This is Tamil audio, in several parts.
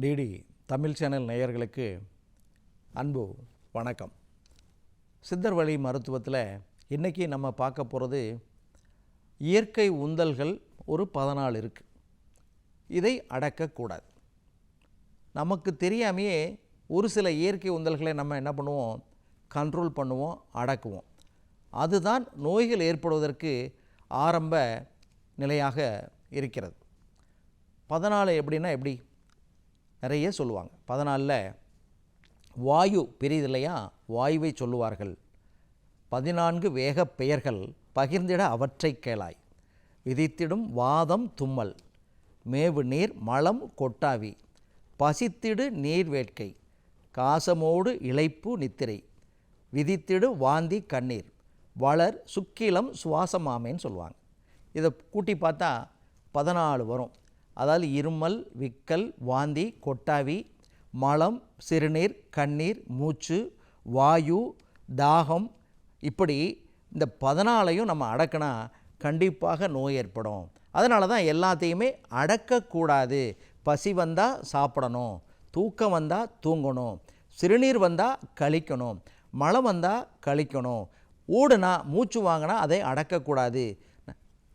டிடி தமிழ் சேனல் நேயர்களுக்கு அன்பு வணக்கம். சித்தர் வழி மருத்துவத்தில் இன்றைக்கி நம்ம பார்க்க போகிறது இயற்கை உந்தல்கள் ஒரு பதினாலு இருக்குது இதை அடக்கக்கூடாது நமக்கு தெரியாமையே ஒரு சில இயற்கை உந்தல்களை நம்ம என்ன பண்ணுவோம்? கண்ட்ரோல் பண்ணுவோம் அடக்குவோம். அதுதான் நோய்கள் ஏற்படுவதற்கு ஆரம்ப நிலையாக இருக்கிறது. பதினாலு எப்படின்னா எப்படி? நிறைய சொல்லுவாங்க. பதினாலில் வாயு பெரியது இல்லையா? வாயுவை சொல்லுவார்கள். பதினான்கு வேக பெயர்கள் பகிர்ந்திட அவற்றை கேளாய். விதித்திடும் வாதம் தும்மல். மேவு நீர் மலம் கொட்டாவி. பசித்திடு நீர் வேட்கை. காசமோடு இளைப்பு நித்திரை. விதித்திடு வாந்தி கண்ணீர். வளர் சுக்கிலம் சுவாசமாமேன்னு சொல்லுவாங்க. இதை கூட்டி பார்த்தா பதினாலு வரும். அதாவது இருமல் விக்கல் வாந்தி கொட்டாவி மலம் சிறுநீர் கண்ணீர் மூச்சு வாயு தாகம் இப்படி இந்த பதினாலையும் நம்ம அடக்கினா கண்டிப்பாக நோய் ஏற்படும். அதனால தான் எல்லாத்தையுமே அடக்கக்கூடாது. பசி வந்தால் சாப்பிடணும் தூக்கம் வந்தால் தூங்கணும் சிறுநீர் வந்தால் கழிக்கணும் மலம் வந்தால் கழிக்கணும் ஊடுனா மூச்சு வாங்கினா அதை அடக்கக்கூடாது.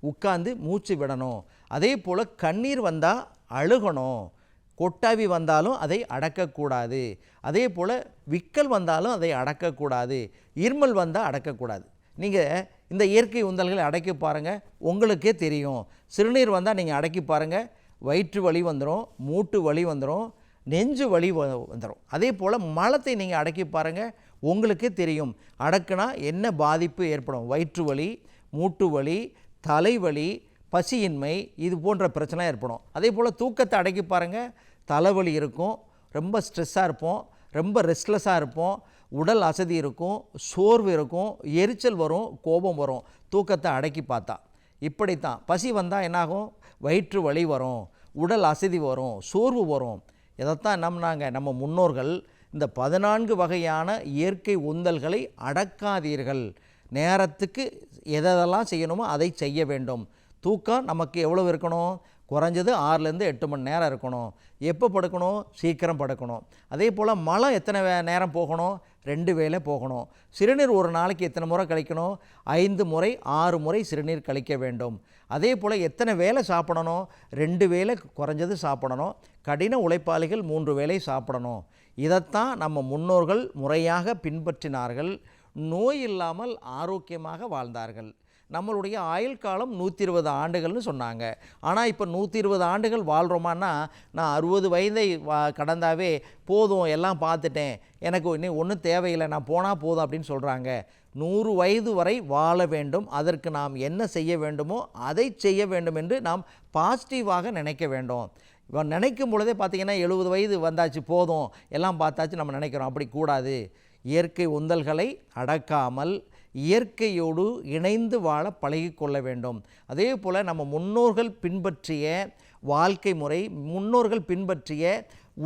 உட்காந்து மூச்சு விடணும். அதே போல் கண்ணீர் வந்தால் அழுகணும். கொட்டாவி வந்தாலும் அதை அடக்கக்கூடாது. அதே போல் விக்கல் வந்தாலும் அதை அடக்கக்கூடாது. இருமல் வந்தால் அடக்கக்கூடாது. நீங்கள் இந்த இயற்கை உந்தல்களை அடக்கி பாருங்கள் உங்களுக்கே தெரியும். சிறுநீர் வந்தால் நீங்கள் அடக்கி பாருங்கள் வயிற்று வலி வந்துடும் மூட்டு வலி வந்துடும் நெஞ்சு வலி வ- வந்துடும் அதே போல் மலத்தை நீங்கள் அடக்கி பாருங்கள் உங்களுக்கே தெரியும். அடக்குனா என்ன பாதிப்பு ஏற்படும்? வயிற்று வலி மூட்டு வலி தலைவலி பசியின்மை இது போன்ற பிரச்சனை ஏற்படும். அதே போல் தூக்கத்தை அடக்கி பாருங்கள் தலைவலி இருக்கும் ரொம்ப ஸ்ட்ரெஸ்ஸாக இருப்போம் ரொம்ப ரெஸ்ட்லெஸ்ஸாக இருப்போம் உடல் அசதி இருக்கும் சோர்வு இருக்கும் எரிச்சல் வரும் கோபம் வரும். தூக்கத்தை அடக்கி பார்த்தா. இப்படித்தான். பசி வந்தால் என்னாகும்? வயிற்று வலி வரும் உடல் அசதி வரும் சோர்வு வரும். இதைத்தான் நம்பினாங்க நம்ம முன்னோர்கள் இந்த பதினான்கு வகையான இயற்கை உந்தல்களை அடக்காதீர்கள். நேரத்துக்கு எதெல்லாம் செய்யணுமோ அதை செய்ய வேண்டும். தூக்கம் நமக்கு எவ்வளவு இருக்கணும்? குறைஞ்சது ஆறுலேருந்து எட்டு மணி நேரம் இருக்கணும். எப்போ படுக்கணும்? சீக்கிரம் படுக்கணும். அதே போல் மலம் எத்தனை நேரம் போகணும்? ரெண்டு வேலை போகணும். சிறுநீர் ஒரு நாளைக்கு எத்தனை முறை கழிக்கணும்? ஐந்து முறை ஆறு முறை சிறுநீர் கழிக்க வேண்டும். அதே போல் எத்தனை வேலை சாப்பிடணும்? ரெண்டு வேலை குறைஞ்சது சாப்பிடணும். கடின உழைப்பாளிகள் மூன்று வேலை சாப்பிடணும். இதைத்தான் நம்ம முன்னோர்கள் முறையாக பின்பற்றினார்கள். நோய் இல்லாமல் ஆரோக்கியமாக வாழ்ந்தார்கள். நம்மளுடைய ஆயுள் காலம் நூற்றி இருபது ஆண்டுகள்னு சொன்னாங்க. ஆனால் இப்போ நூற்றி இருபது ஆண்டுகள் வாழ்கிறோமான்னா நான் அறுபது வயதை வா கடந்தாவே போதும் எல்லாம் பார்த்துட்டேன். எனக்கு இன்னும் ஒன்றும் தேவையில்லை நான் போனால் போதும் அப்படின்னு சொல்கிறாங்க நூறு வயது வரை வாழ வேண்டும். அதற்கு நாம் என்ன செய்ய வேண்டுமோ அதை செய்ய வேண்டும் என்று நாம் பாசிட்டிவாக நினைக்க வேண்டும். இவன் நினைக்கும் பொழுதே பார்த்தீங்கன்னா எழுபது வயது வந்தாச்சு போதும். எல்லாம் பார்த்தாச்சு நம்ம நினைக்கிறோம். அப்படி கூடாது. இயற்கை உந்தல்களை அடக்காமல் இயற்கையோடு இணைந்து வாழ பழகிக்கொள்ள வேண்டும். அதே போல் நம்ம முன்னோர்கள் பின்பற்றிய வாழ்க்கை முறை முன்னோர்கள் பின்பற்றிய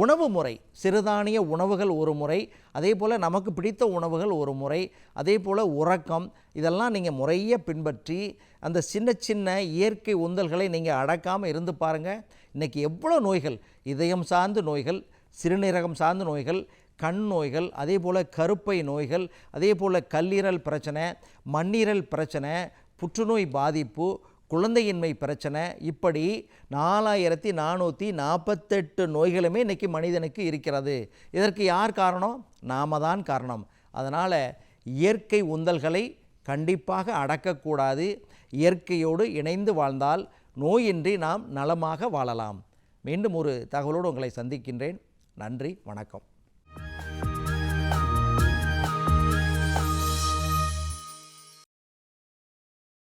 உணவு முறை சிறுதானிய உணவுகள் ஒரு முறை அதே போல் நமக்கு பிடித்த உணவுகள் ஒரு முறை அதே போல் உறக்கம் இதெல்லாம் நீங்கள் முறையை பின்பற்றி அந்த சின்ன சின்ன இயற்கை உந்தல்களை நீங்கள் அடக்காமல் இருந்து பாருங்கள் இன்றைக்கி எவ்வளோ நோய்கள்? இதயம் சார்ந்த நோய்கள் சிறுநீரகம் சார்ந்த நோய்கள் கண் நோய்கள் அதே போல் கருப்பை நோய்கள் அதே போல் கல்லீரல் பிரச்சனை மண்ணீரல் பிரச்சனை புற்றுநோய் பாதிப்பு குழந்தையின்மை பிரச்சனை இப்படி நாலாயிரத்தி நானூற்றி நாற்பத்தெட்டு நோய்களுமே இன்றைக்கி மனிதனுக்கு இருக்கிறது. இதற்கு யார் காரணம்? நாம தான் காரணம். அதனால் இயற்கை உந்தல்களை கண்டிப்பாக அடக்கக்கூடாது. இயற்கையோடு இணைந்து வாழ்ந்தால் நோயின்றி நாம் நலமாக வாழலாம். மீண்டும் ஒரு தகவலோடு உங்களை சந்திக்கின்றேன். நன்றி வணக்கம்.